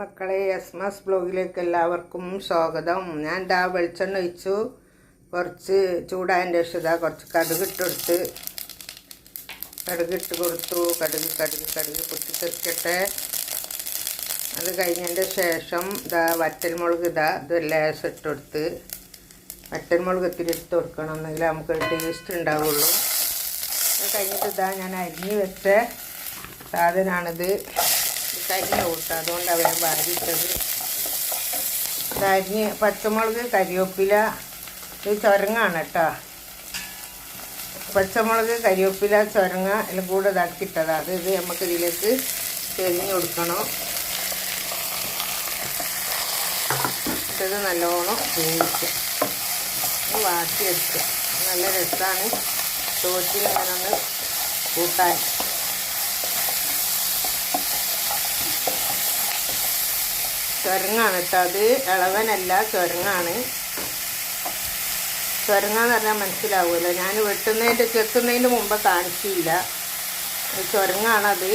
മക്കളെ എസ് എസ്മസ് ബ്ലോഗിലേക്ക് എല്ലാവർക്കും സ്വാഗതം. ഞാൻ ദാ വെളിച്ചെണ്ണ ഒഴിച്ചു. കുറച്ച് ചൂടായതിന്റെ ശേഷം കുറച്ച് കടുക് ഇട്ടെടുത്ത് കടുക് ഇട്ട് കൊടുത്തു. കടുക് കടുക് കടുക് പൊട്ടിത്തെറിക്കട്ടെ അത് കഴിഞ്ഞതിന്റെ ശേഷം ഇതാ വറ്റൽമുളക് ഇതാ ഇത് ലേശം ഇട്ട് കൊടുത്ത് വറ്റൽമുളക് ഇത്തിരി എടുത്ത് കൊടുക്കണം എന്നെങ്കിൽ നമുക്ക് ടേസ്റ്റ് ഉണ്ടാവുള്ളൂ. അത് കഴിഞ്ഞിട്ട് ഇതാ ഞാൻ അരിഞ്ഞ് വെച്ച സാധനമാണിത്. കരിഞ്ഞ കൂട്ടം. അതുകൊണ്ട് അവരെ വാരിയിട്ടത്. കരിഞ്ഞ് പച്ചമുളക് കരിവേപ്പില. ഇത് ചുരങ്ങാണ് കേട്ടോ. പച്ചമുളക് കരിവേപ്പില ചുരങ്ങ എല്ലാം കൂടെ ഇതാക്കിയിട്ടതാണ് അത് ഇത് നമുക്ക് ഇതിലേക്ക് ചെരിഞ്ഞ് കൊടുക്കണം. ഇത് നല്ലോണം വേവിക്കുക വാട്ടിയെടുക്കുക നല്ല രസമാണ് ചോറ്റിൽ അങ്ങനെ ഒന്ന് കൂട്ടാൻ. ചുരങ്ങാണ് കേട്ടോ. അത് ഇളവനല്ല ചുരങ്ങാണ്. ചുരങ്ങാന്ന് പറഞ്ഞാൽ മനസ്സിലാവുമല്ലോ. ഞാൻ വെട്ടുന്നതിന്റെ ചെത്തുന്നതിന് മുമ്പ് കാണിച്ചില്ല. ചുരങ്ങാണത്.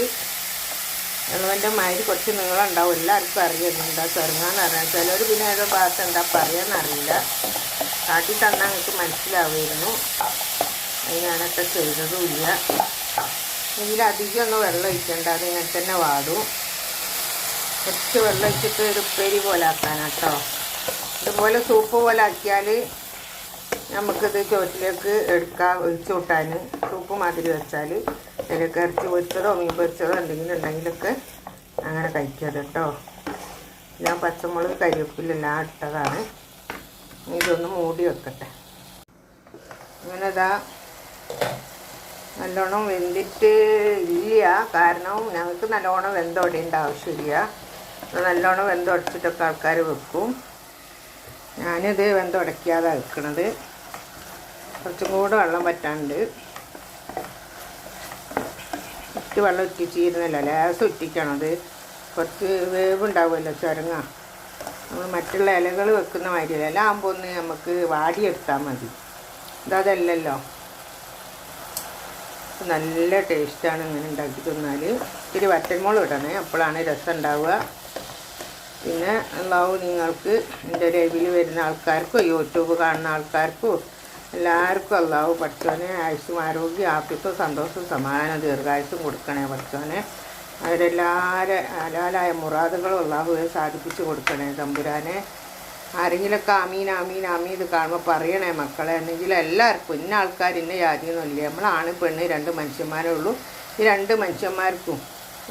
ഇളവന്റെ മാതിരി കുറച്ച് നീളം ഉണ്ടാവും. എല്ലാവർക്കും അറിയുന്നുണ്ട് ചുരങ്ങാന്ന് പറഞ്ഞാൽ ചിലർ പിന്നെ ഏതോ ഭാഗത്ത് എന്താ പറയാന്നറിയില്ല കാട്ടി തന്നാൽ നിങ്ങൾക്ക് മനസ്സിലാവുമായിരുന്നു. അത് ഞാനൊക്കെ ചെയ്തതുമില്ല ഇതിലധികം വെള്ളം ഒഴിക്കേണ്ട. അത് ഇങ്ങനെ തന്നെ വാടും. കുറച്ച് വെള്ളം വെച്ചിട്ട് ഒരു ഉപ്പേരി പോലെ ആക്കാനാട്ടോ ഇതുപോലെ സൂപ്പ് പോലെ ആക്കിയാൽ നമുക്കിത് ചോറ്റിലേക്ക് എടുക്കാം ഒഴിച്ച് കൂട്ടാൻ സൂപ്പ് മാതിരി വെച്ചാൽ അതിലേക്ക് ഇറച്ചി പൊരിച്ചതോ മീൻ പൊരിച്ചതോ എന്തെങ്കിലും ഉണ്ടെങ്കിലൊക്കെ അങ്ങനെ കഴിക്കരുത് കേട്ടോ ഞാൻ പച്ചമുളക് കരിവേപ്പിലെല്ലാം ഇട്ടതാണ്. ഇതൊന്ന് മൂടി വെക്കട്ടെ. അങ്ങനെ ഇതാ നല്ലോണം വെന്തിട്ട് ഇല്ല. കാരണം ഞങ്ങൾക്ക് നല്ലോണം വെന്തോടേണ്ട ആവശ്യമില്ല. നല്ലോണം വെന്തുടച്ചിട്ടൊക്കെ ആൾക്കാർ വെക്കും. ഞാനിത് വെന്തുടയ്ക്കാതെ വെക്കണത്. കുറച്ചും കൂടെ വെള്ളം പറ്റാണ്ട് ഇട്ട് വെള്ളം ഉറ്റിച്ചിരുന്നല്ലോ. ലേസം ഉറ്റിക്കണത് കുറച്ച് വേവുണ്ടാവുമല്ലോ ചുരങ്ങ. നമ്മൾ മറ്റുള്ള ഇലകൾ വെക്കുന്ന മാതിരിയല്ല. ഇല ആകുമ്പോൾ ഒന്ന് നമുക്ക് വാടിയെടുത്താൽ മതി. അതല്ലല്ലോ. നല്ല ടേസ്റ്റാണ് ഇങ്ങനെ ഉണ്ടാക്കി തിന്നാൽ ഇത്തിരി വറ്റൽമുളക് ഇടണേ. അപ്പോഴാണ് രസം ഉണ്ടാവുക. പിന്നെ അള്ളാഹു നിങ്ങൾക്ക് എന്റെ ലൈവിൽ വരുന്ന ആൾക്കാർക്കും യൂട്യൂബ് കാണുന്ന ആൾക്കാർക്കും എല്ലാവർക്കും അള്ളാഹു പഠിച്ചോനെ ആയുസ്സും ആരോഗ്യം ആഫ്യത്വം സന്തോഷവും സമാധാനം ദീർഘായുസും കൊടുക്കണേ പഠിച്ചോനെ അവരെല്ലാവരും ഹലാലായ മുറാദുകളും അള്ളാഹുവെ സാധിപ്പിച്ച് കൊടുക്കണേ തമ്പുരാനെ. ആരെങ്കിലൊക്കെ അമീൻ അമീൻ അമീൻ ഇത് കാണുമ്പോൾ പറയണേ മക്കളെ എന്നെങ്കിൽ എല്ലാവർക്കും ഇന്ന ആൾക്കാർ ഇന്ന ജാതിയൊന്നുമില്ല നമ്മളാണ് പെണ്ണ് രണ്ട് മനുഷ്യന്മാരേ ഉള്ളൂ. ഈ രണ്ട് മനുഷ്യന്മാർക്കും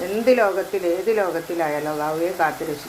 എന്ത് ലോകത്തിൽ ഏത് ലോകത്തിലായാലും അള്ളാഹുവെ കാത്തു രക്ഷിക്കും